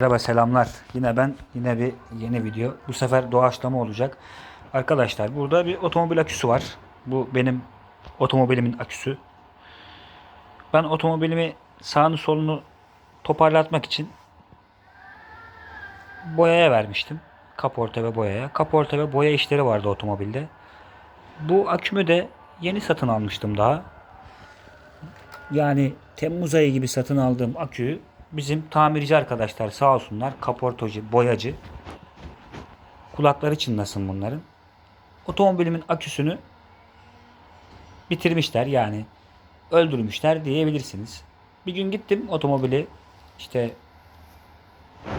Merhaba selamlar. Yine ben yine bir yeni video. Bu sefer doğaçlama olacak. Arkadaşlar burada bir otomobil aküsü var. Bu benim otomobilimin aküsü. Ben otomobilimi sağını solunu toparlatmak için boyaya vermiştim. Kaporta ve boyaya. Kaporta ve boya işleri vardı otomobilde. Bu akümü de yeni satın almıştım daha. Yani Temmuz ayı gibi satın aldığım aküyü bizim tamirci arkadaşlar sağ olsunlar kaportacı, boyacı kulakları çınlasın bunların. Otomobilimin aküsünü bitirmişler yani öldürmüşler diyebilirsiniz. Bir gün gittim otomobili işte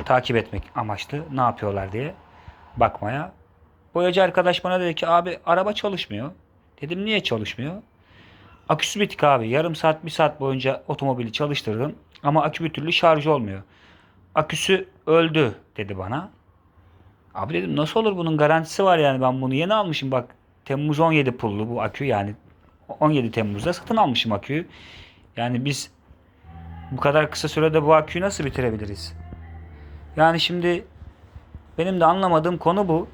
takip etmek amaçlı ne yapıyorlar diye bakmaya. Boyacı arkadaş bana dedi ki abi araba çalışmıyor. Dedim niye çalışmıyor? Aküsü bitik abi. Yarım saat, bir saat boyunca otomobili çalıştırdım. Ama akü bir türlü şarj olmuyor. Aküsü öldü dedi bana. Abi dedim nasıl olur bunun garantisi var yani ben bunu yeni almışım bak. Temmuz 17 pullu bu akü yani 17 Temmuz'da satın almışım aküyü. Yani biz bu kadar kısa sürede bu aküyü nasıl bitirebiliriz? Yani şimdi benim de anlamadığım konu bu.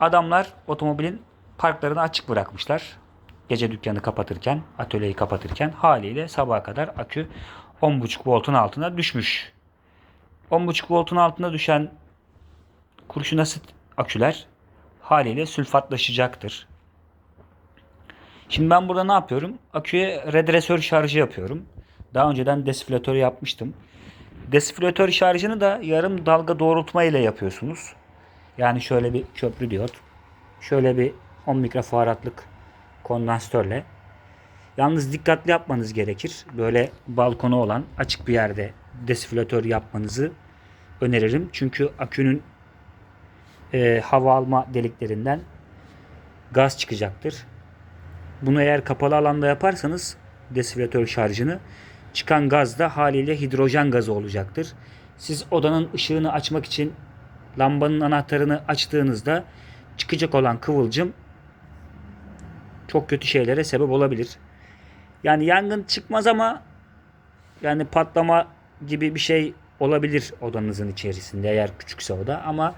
Adamlar otomobilin parklarını açık bırakmışlar. Gece dükkanı kapatırken, atölyeyi kapatırken haliyle sabaha kadar akü 10.5 voltun altına düşmüş. 10.5 voltun altına düşen kurşun asit aküler haliyle sülfatlaşacaktır. Şimdi ben burada ne yapıyorum? Aküye redresör şarjı yapıyorum. Daha önceden desiflatör yapmıştım. Desiflatör şarjını da yarım dalga doğrultma ile yapıyorsunuz. Yani şöyle bir köprü diyot. Şöyle bir 10 mikrofaradlık kondansatörle. Yalnız dikkatli yapmanız gerekir. Böyle balkonu olan açık bir yerde desiflatör yapmanızı öneririm. Çünkü akünün e, hava alma deliklerinden gaz çıkacaktır. Bunu eğer kapalı alanda yaparsanız desiflatör şarjını çıkan gaz da haliyle hidrojen gazı olacaktır. Siz odanın ışığını açmak için lambanın anahtarını açtığınızda çıkacak olan kıvılcım çok kötü şeylere sebep olabilir. Yani yangın çıkmaz ama yani patlama gibi bir şey olabilir odanızın içerisinde eğer küçükse oda ama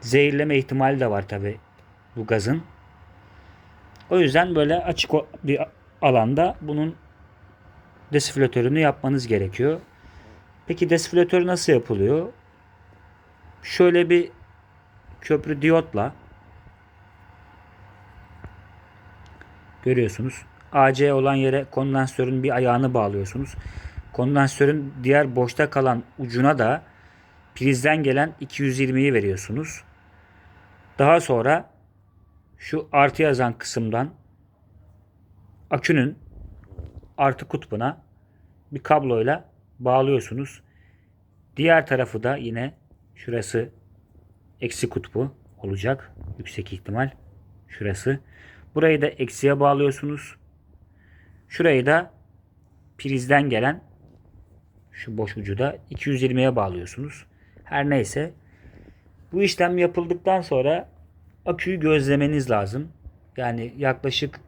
zehirleme ihtimali de var tabi bu gazın. O yüzden böyle açık bir alanda bunun desiflatörünü yapmanız gerekiyor. Peki desiflatör nasıl yapılıyor? Şöyle bir köprü diyotla görüyorsunuz. AC olan yere kondansatörün bir ayağını bağlıyorsunuz. Kondansatörün diğer boşta kalan ucuna da prizden gelen 220'yi veriyorsunuz. Daha sonra şu artı yazan kısımdan akünün artı kutbuna bir kabloyla bağlıyorsunuz. Diğer tarafı da yine şurası eksi kutbu olacak. Yüksek ihtimal şurası. Burayı da eksiye bağlıyorsunuz. Şurayı da prizden gelen şu boş ucu da 220'ye bağlıyorsunuz. Her neyse bu işlem yapıldıktan sonra aküyü gözlemeniz lazım. Yani yaklaşık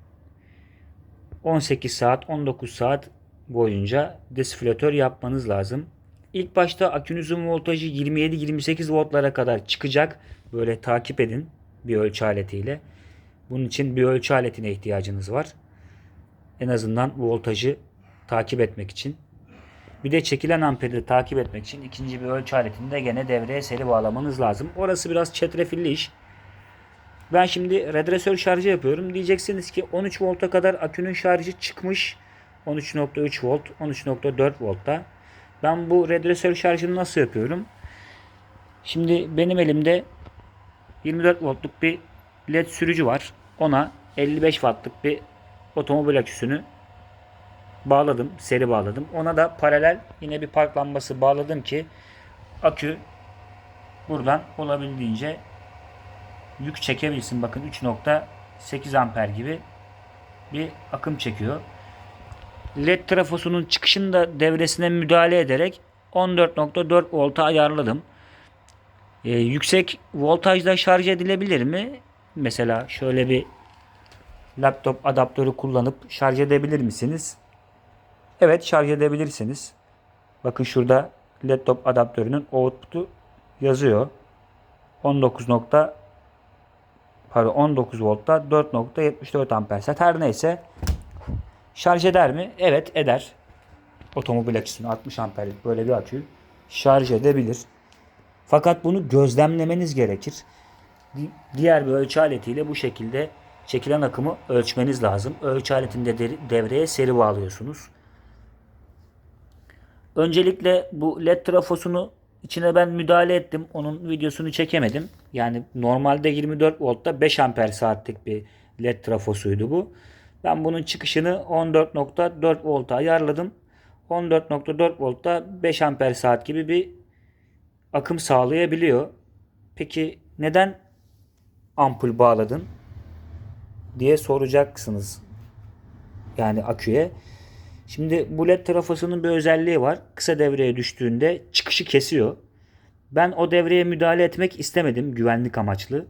18 saat 19 saat boyunca desiflatör yapmanız lazım. İlk başta akünüzün voltajı 27-28 voltlara kadar çıkacak. Böyle takip edin bir ölçü aletiyle. Bunun için bir ölçü aletine ihtiyacınız var. En azından voltajı takip etmek için. Bir de çekilen amperi takip etmek için ikinci bir ölçü aletini de gene devreye seri bağlamanız lazım. Orası biraz çetrefilli iş. Ben şimdi redresör şarjı yapıyorum. Diyeceksiniz ki 13 volta kadar akünün şarjı çıkmış. 13.3 volt, 13.4 voltta. Ben bu redresör şarjını nasıl yapıyorum? Şimdi benim elimde 24 voltluk bir led sürücü var. Ona 55 wattlık bir otomobil aküsünü bağladım. Seri bağladım. Ona da paralel yine bir park lambası bağladım ki akü buradan olabildiğince yük çekebilsin. Bakın 3.8 amper gibi bir akım çekiyor. LED trafosunun çıkışında devresine müdahale ederek 14.4 volta ayarladım. Ee, yüksek voltajda şarj edilebilir mi? Mesela şöyle bir laptop adaptörü kullanıp şarj edebilir misiniz? Evet şarj edebilirsiniz. Bakın şurada laptop adaptörünün output'u yazıyor. 19 nokta pardon 19 voltta 4.74 amper saat her neyse şarj eder mi? Evet eder. Otomobil aküsünü 60 amperlik böyle bir akü şarj edebilir. Fakat bunu gözlemlemeniz gerekir. Di- Diğer bir ölçü aletiyle bu şekilde çekilen akımı ölçmeniz lazım. Ölçü aletinde de- devreye seri bağlıyorsunuz. Öncelikle bu led trafosunu içine ben müdahale ettim. Onun videosunu çekemedim. Yani normalde 24 voltta 5 amper saatlik bir led trafosuydu bu. Ben bunun çıkışını 14.4 volta ayarladım. 14.4 voltta 5 amper saat gibi bir akım sağlayabiliyor. Peki neden ampul bağladın diye soracaksınız. Yani aküye. Şimdi bu led trafosunun bir özelliği var. Kısa devreye düştüğünde çıkışı kesiyor. Ben o devreye müdahale etmek istemedim güvenlik amaçlı.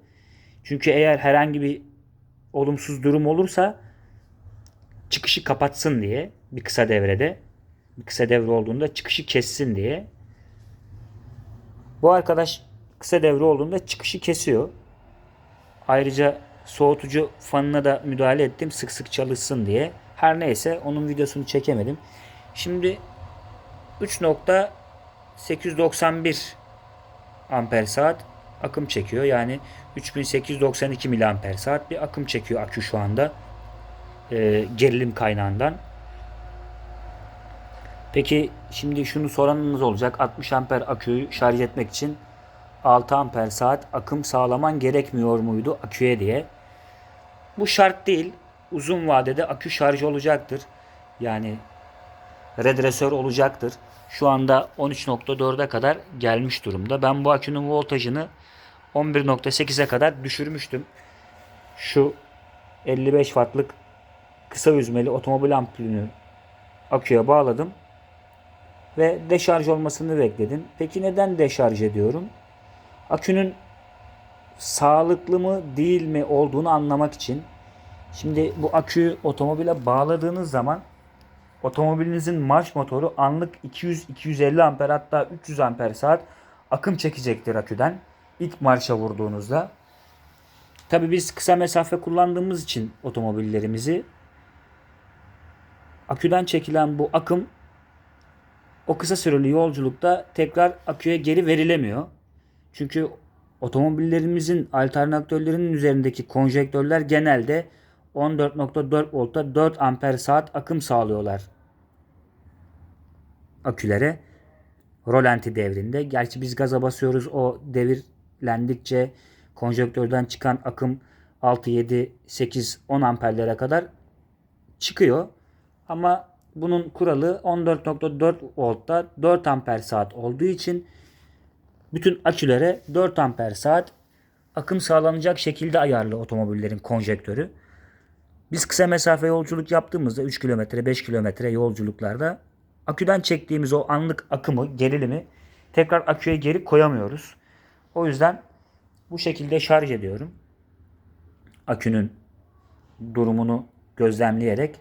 Çünkü eğer herhangi bir olumsuz durum olursa çıkışı kapatsın diye bir kısa devrede bir kısa devre olduğunda çıkışı kessin diye. Bu arkadaş kısa devre olduğunda çıkışı kesiyor. Ayrıca soğutucu fanına da müdahale ettim sık sık çalışsın diye. Her neyse onun videosunu çekemedim. Şimdi 3.891 amper saat akım çekiyor. Yani 3892 miliamper saat bir akım çekiyor akü şu anda. Ee, gerilim kaynağından. Peki şimdi şunu soranınız olacak. 60 amper aküyü şarj etmek için 6 amper saat akım sağlaman gerekmiyor muydu aküye diye. Bu şart değil. Uzun vadede akü şarj olacaktır. Yani redresör olacaktır. Şu anda 13.4'e kadar gelmiş durumda. Ben bu akünün voltajını 11.8'e kadar düşürmüştüm. Şu 55 wattlık kısa yüzmeli otomobil ampulünü aküye bağladım ve deşarj olmasını bekledim. Peki neden deşarj ediyorum? Akünün sağlıklı mı değil mi olduğunu anlamak için. Şimdi bu aküyü otomobile bağladığınız zaman otomobilinizin marş motoru anlık 200-250 amper hatta 300 amper saat akım çekecektir aküden ilk marşa vurduğunuzda. Tabi biz kısa mesafe kullandığımız için otomobillerimizi aküden çekilen bu akım o kısa süreli yolculukta tekrar aküye geri verilemiyor. Çünkü otomobillerimizin alternatörlerinin üzerindeki konjektörler genelde 14.4 voltta 4 amper saat akım sağlıyorlar akülere. Rolanti devrinde. Gerçi biz gaza basıyoruz o devirlendikçe konjektörden çıkan akım 6, 7, 8, 10 amperlere kadar çıkıyor. Ama bunun kuralı 14.4 voltta 4 amper saat olduğu için bütün akülere 4 amper saat akım sağlanacak şekilde ayarlı otomobillerin konjektörü. Biz kısa mesafe yolculuk yaptığımızda 3 kilometre 5 kilometre yolculuklarda aküden çektiğimiz o anlık akımı gerilimi tekrar aküye geri koyamıyoruz. O yüzden bu şekilde şarj ediyorum. Akünün durumunu gözlemleyerek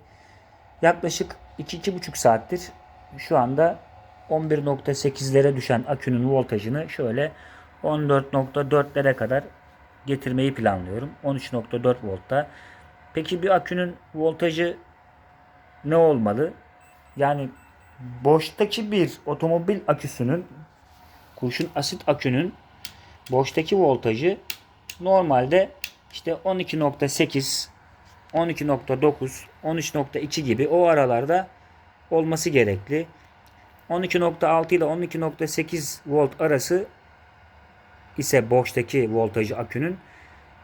yaklaşık 2-2,5 saattir şu anda 11.8'lere düşen akünün voltajını şöyle 14.4'lere kadar getirmeyi planlıyorum. 13.4 voltta. Peki bir akünün voltajı ne olmalı? Yani boştaki bir otomobil aküsünün kurşun asit akünün boştaki voltajı normalde işte 12.8 12.9 13.2 gibi o aralarda olması gerekli. 12.6 ile 12.8 volt arası ise boştaki voltajı akünün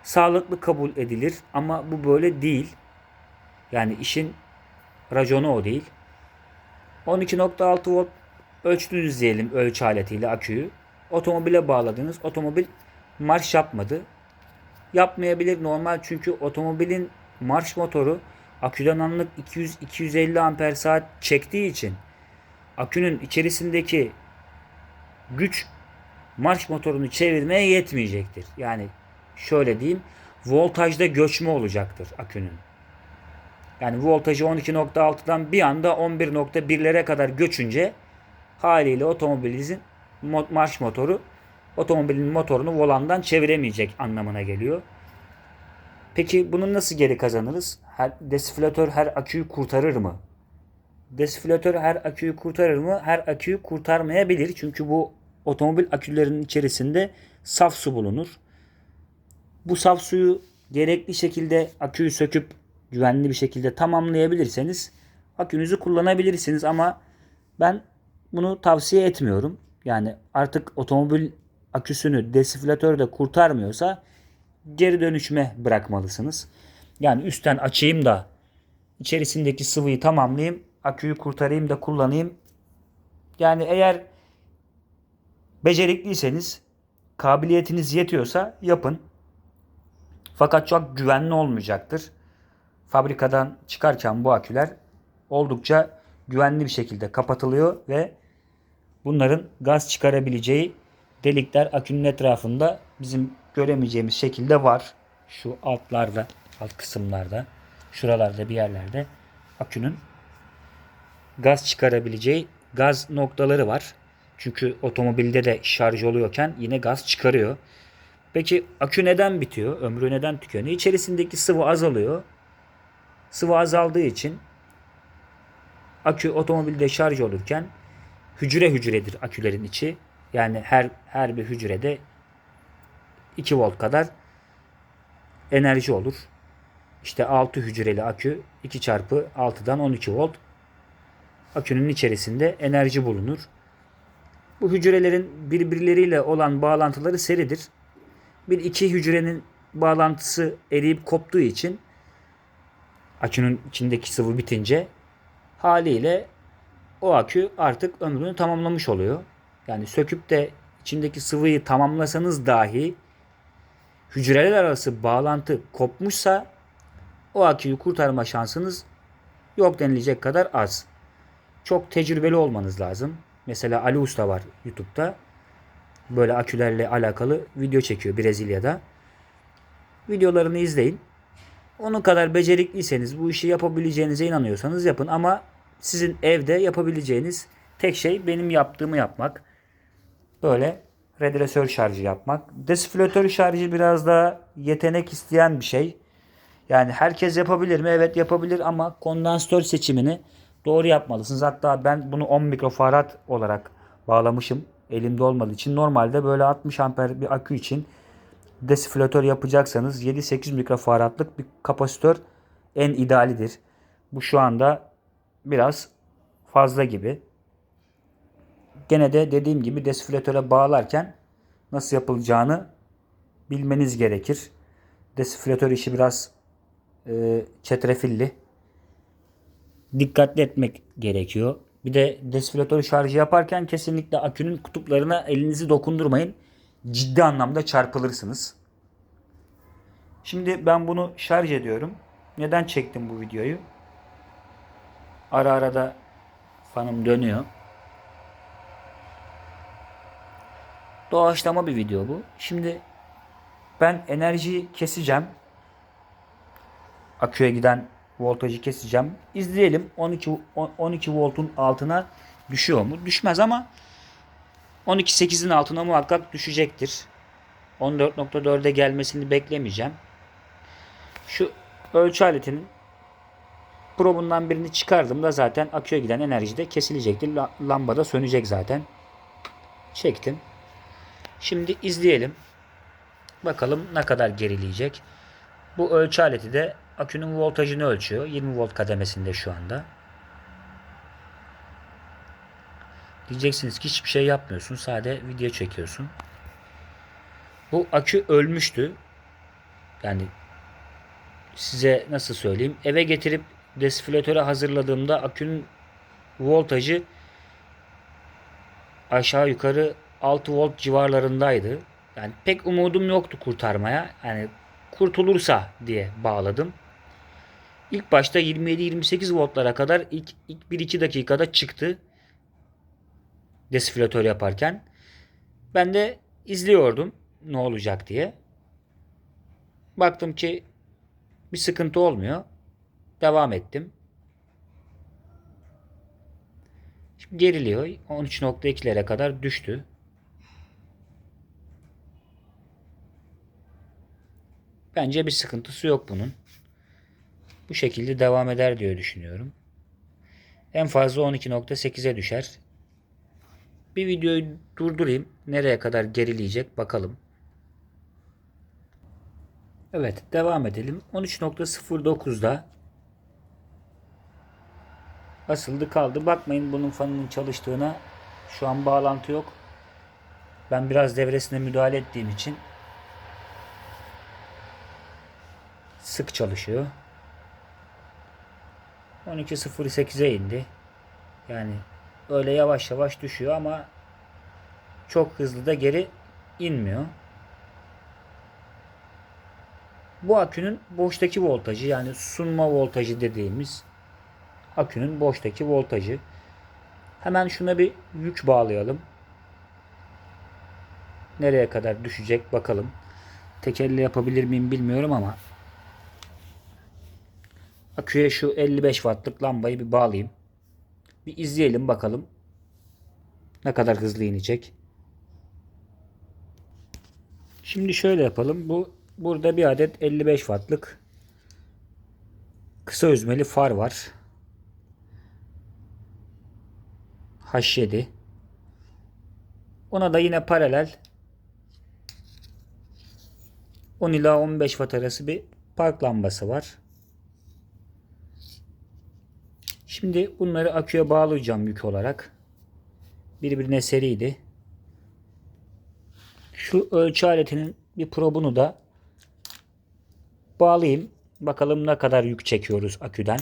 sağlıklı kabul edilir ama bu böyle değil. Yani işin raconu o değil. 12.6 volt ölçtünüz diyelim ölçü aletiyle aküyü. Otomobile bağladınız. Otomobil marş yapmadı. Yapmayabilir normal çünkü otomobilin marş motoru aküden anlık 200-250 amper saat çektiği için akünün içerisindeki güç marş motorunu çevirmeye yetmeyecektir. Yani şöyle diyeyim voltajda göçme olacaktır akünün. Yani voltajı 12.6'dan bir anda 11.1'lere kadar göçünce Haliyle otomobilinizin mo- marş motoru otomobilin motorunu volandan çeviremeyecek anlamına geliyor. Peki bunu nasıl geri kazanırız? Her, desiflatör her aküyü kurtarır mı? Desiflatör her aküyü kurtarır mı? Her aküyü kurtarmayabilir. Çünkü bu otomobil akülerinin içerisinde saf su bulunur. Bu saf suyu gerekli şekilde aküyü söküp güvenli bir şekilde tamamlayabilirseniz akünüzü kullanabilirsiniz ama ben bunu tavsiye etmiyorum. Yani artık otomobil aküsünü desiflatör de kurtarmıyorsa geri dönüşüme bırakmalısınız. Yani üstten açayım da içerisindeki sıvıyı tamamlayayım, aküyü kurtarayım da kullanayım. Yani eğer becerikliyseniz, kabiliyetiniz yetiyorsa yapın. Fakat çok güvenli olmayacaktır. Fabrikadan çıkarken bu aküler oldukça güvenli bir şekilde kapatılıyor ve bunların gaz çıkarabileceği delikler akünün etrafında bizim göremeyeceğimiz şekilde var. Şu altlarda, alt kısımlarda, şuralarda bir yerlerde akünün gaz çıkarabileceği gaz noktaları var. Çünkü otomobilde de şarj oluyorken yine gaz çıkarıyor. Peki akü neden bitiyor? Ömrü neden tükeniyor? İçerisindeki sıvı azalıyor. Sıvı azaldığı için akü otomobilde şarj olurken hücre hücredir akülerin içi. Yani her her bir hücrede 2 volt kadar enerji olur. İşte 6 hücreli akü 2 çarpı 6'dan 12 volt. Akünün içerisinde enerji bulunur. Bu hücrelerin birbirleriyle olan bağlantıları seridir. Bir iki hücrenin bağlantısı eriyip koptuğu için akünün içindeki sıvı bitince haliyle o akü artık ömrünü tamamlamış oluyor. Yani söküp de içindeki sıvıyı tamamlasanız dahi hücreler arası bağlantı kopmuşsa o aküyü kurtarma şansınız yok denilecek kadar az. Çok tecrübeli olmanız lazım. Mesela Ali Usta var YouTube'da. Böyle akülerle alakalı video çekiyor Brezilya'da. Videolarını izleyin. Onun kadar becerikliyseniz, bu işi yapabileceğinize inanıyorsanız yapın ama sizin evde yapabileceğiniz tek şey benim yaptığımı yapmak. Böyle redresör şarjı yapmak. Desiflatör şarjı biraz daha yetenek isteyen bir şey. Yani herkes yapabilir mi? Evet yapabilir ama kondansatör seçimini doğru yapmalısınız. Hatta ben bunu 10 mikrofarad olarak bağlamışım. Elimde olmadığı için. Normalde böyle 60 amper bir akü için desiflatör yapacaksanız 7-8 mikrofaradlık bir kapasitör en idealidir. Bu şu anda biraz fazla gibi. Gene de dediğim gibi desiflatöre bağlarken nasıl yapılacağını bilmeniz gerekir. Desiflatör işi biraz e, çetrefilli. Dikkatli etmek gerekiyor. Bir de desiflatör şarjı yaparken kesinlikle akünün kutuplarına elinizi dokundurmayın. Ciddi anlamda çarpılırsınız. Şimdi ben bunu şarj ediyorum. Neden çektim bu videoyu? Ara ara da fanım dönüyor. Doğaçlama bir video bu. Şimdi ben enerjiyi keseceğim. Aküye giden voltajı keseceğim. İzleyelim 12 12 voltun altına düşüyor mu? Düşmez ama 12.8'in altına muhakkak düşecektir. 14.4'e gelmesini beklemeyeceğim. Şu ölçü aletinin probundan birini çıkardığımda zaten aküye giden enerji de kesilecektir. Lamba da sönecek zaten. Çektim. Şimdi izleyelim. Bakalım ne kadar gerileyecek. Bu ölçü aleti de akünün voltajını ölçüyor. 20 volt kademesinde şu anda. Diyeceksiniz ki hiçbir şey yapmıyorsun. Sade video çekiyorsun. Bu akü ölmüştü. Yani size nasıl söyleyeyim? Eve getirip desiflatöre hazırladığımda akünün voltajı aşağı yukarı 6 volt civarlarındaydı. Yani pek umudum yoktu kurtarmaya. Yani kurtulursa diye bağladım. İlk başta 27-28 voltlara kadar ilk, ilk 1-2 dakikada çıktı. Desiflatör yaparken. Ben de izliyordum ne olacak diye. Baktım ki bir sıkıntı olmuyor. Devam ettim. geriliyor. 13.2'lere kadar düştü. Bence bir sıkıntısı yok bunun. Bu şekilde devam eder diye düşünüyorum. En fazla 12.8'e düşer. Bir videoyu durdurayım. Nereye kadar gerileyecek bakalım. Evet devam edelim. 13.09'da asıldı kaldı. Bakmayın bunun fanının çalıştığına. Şu an bağlantı yok. Ben biraz devresine müdahale ettiğim için sık çalışıyor. 12.08'e indi. Yani öyle yavaş yavaş düşüyor ama çok hızlı da geri inmiyor. Bu akünün boştaki voltajı yani sunma voltajı dediğimiz akünün boştaki voltajı. Hemen şuna bir yük bağlayalım. Nereye kadar düşecek bakalım. Tek elle yapabilir miyim bilmiyorum ama aküye şu 55 wattlık lambayı bir bağlayayım. Bir izleyelim bakalım. Ne kadar hızlı inecek. Şimdi şöyle yapalım. Bu burada bir adet 55 wattlık kısa üzmeli far var. H7. Ona da yine paralel 10 ila 15 watt arası bir park lambası var. Şimdi bunları aküye bağlayacağım yük olarak. Birbirine seriydi. Şu ölçü aletinin bir probunu da bağlayayım. Bakalım ne kadar yük çekiyoruz aküden.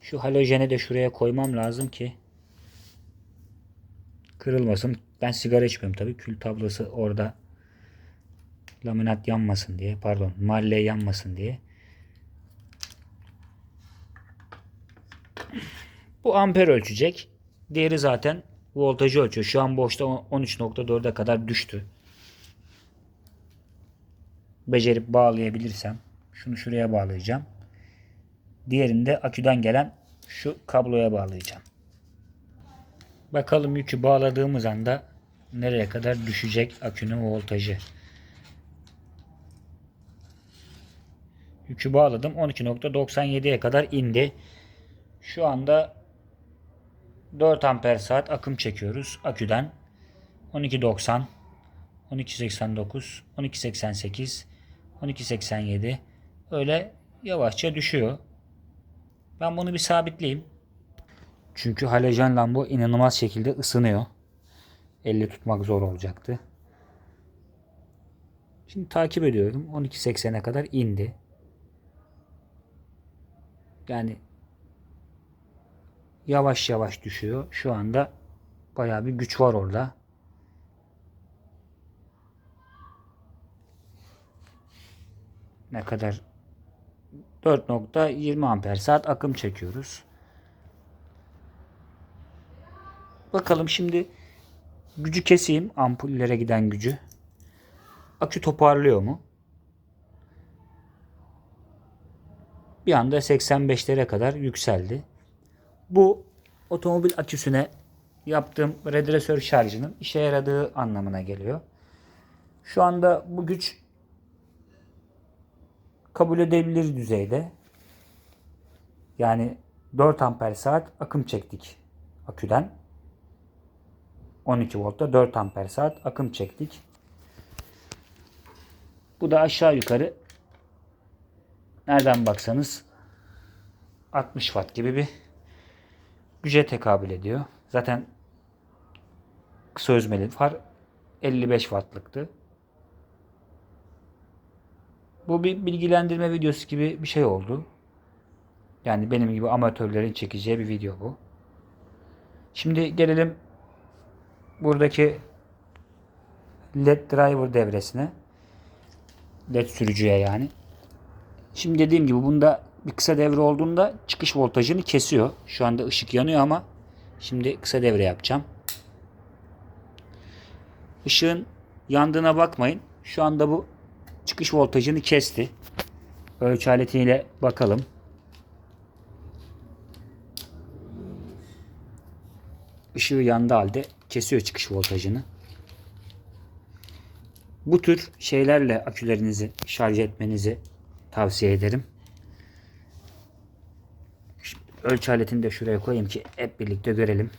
Şu halojeni de şuraya koymam lazım ki kırılmasın. Ben sigara içmiyorum tabii. Kül tablosu orada laminat yanmasın diye. Pardon malle yanmasın diye. Bu amper ölçecek. Diğeri zaten voltajı ölçüyor. Şu an boşta 13.4'e kadar düştü. Becerip bağlayabilirsem şunu şuraya bağlayacağım. Diğerini de aküden gelen şu kabloya bağlayacağım. Bakalım yükü bağladığımız anda nereye kadar düşecek akünün voltajı. Yükü bağladım. 12.97'ye kadar indi. Şu anda 4 amper saat akım çekiyoruz aküden. 12.90 12.89 12.88 12.87 öyle yavaşça düşüyor. Ben bunu bir sabitleyeyim. Çünkü halojen lamba inanılmaz şekilde ısınıyor. Elle tutmak zor olacaktı. Şimdi takip ediyorum. 12.80'e kadar indi. Yani yavaş yavaş düşüyor. Şu anda bayağı bir güç var orada. Ne kadar 4.20 amper saat akım çekiyoruz. Bakalım şimdi gücü keseyim ampullere giden gücü. Akü toparlıyor mu? Bir anda 85'lere kadar yükseldi. Bu otomobil aküsüne yaptığım redresör şarjının işe yaradığı anlamına geliyor. Şu anda bu güç kabul edilebilir düzeyde. Yani 4 amper saat akım çektik aküden. 12 voltta 4 amper saat akım çektik. Bu da aşağı yukarı nereden baksanız 60 watt gibi bir güce tekabül ediyor. Zaten kısa özmeli far 55 wattlıktı. Bu bir bilgilendirme videosu gibi bir şey oldu. Yani benim gibi amatörlerin çekeceği bir video bu. Şimdi gelelim buradaki LED driver devresine. LED sürücüye yani. Şimdi dediğim gibi bunda bir kısa devre olduğunda çıkış voltajını kesiyor. Şu anda ışık yanıyor ama şimdi kısa devre yapacağım. Işığın yandığına bakmayın. Şu anda bu çıkış voltajını kesti. Ölçü aletiyle bakalım. ışığı yandığı halde kesiyor çıkış voltajını. Bu tür şeylerle akülerinizi şarj etmenizi tavsiye ederim. Ölçü aletini de şuraya koyayım ki hep birlikte görelim.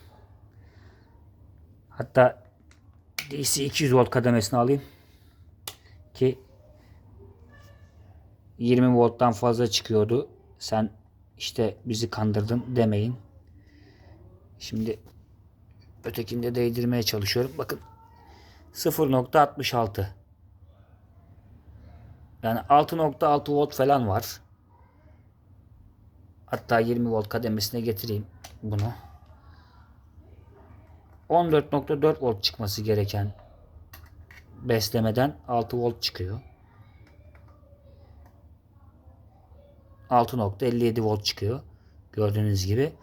Hatta DC 200 volt kademesini alayım ki 20 volttan fazla çıkıyordu. Sen işte bizi kandırdın demeyin. Şimdi ötekinde değdirmeye çalışıyorum. Bakın 0.66 yani 6.6 volt falan var. Hatta 20 volt kademesine getireyim bunu. 14.4 volt çıkması gereken beslemeden 6 volt çıkıyor. 6.57 volt çıkıyor. Gördüğünüz gibi.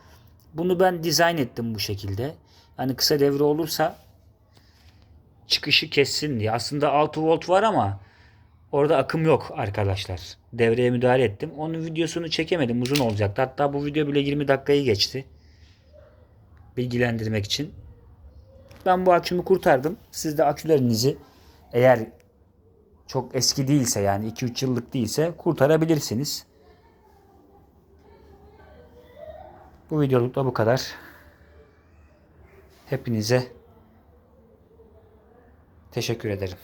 Bunu ben dizayn ettim bu şekilde. Yani kısa devre olursa çıkışı kessin diye. Aslında 6 volt var ama orada akım yok arkadaşlar. Devreye müdahale ettim. Onun videosunu çekemedim. Uzun olacaktı. Hatta bu video bile 20 dakikayı geçti. Bilgilendirmek için. Ben bu akümü kurtardım. Siz de akülerinizi eğer çok eski değilse yani 2-3 yıllık değilse kurtarabilirsiniz. Bu videoluk da bu kadar. Hepinize teşekkür ederim.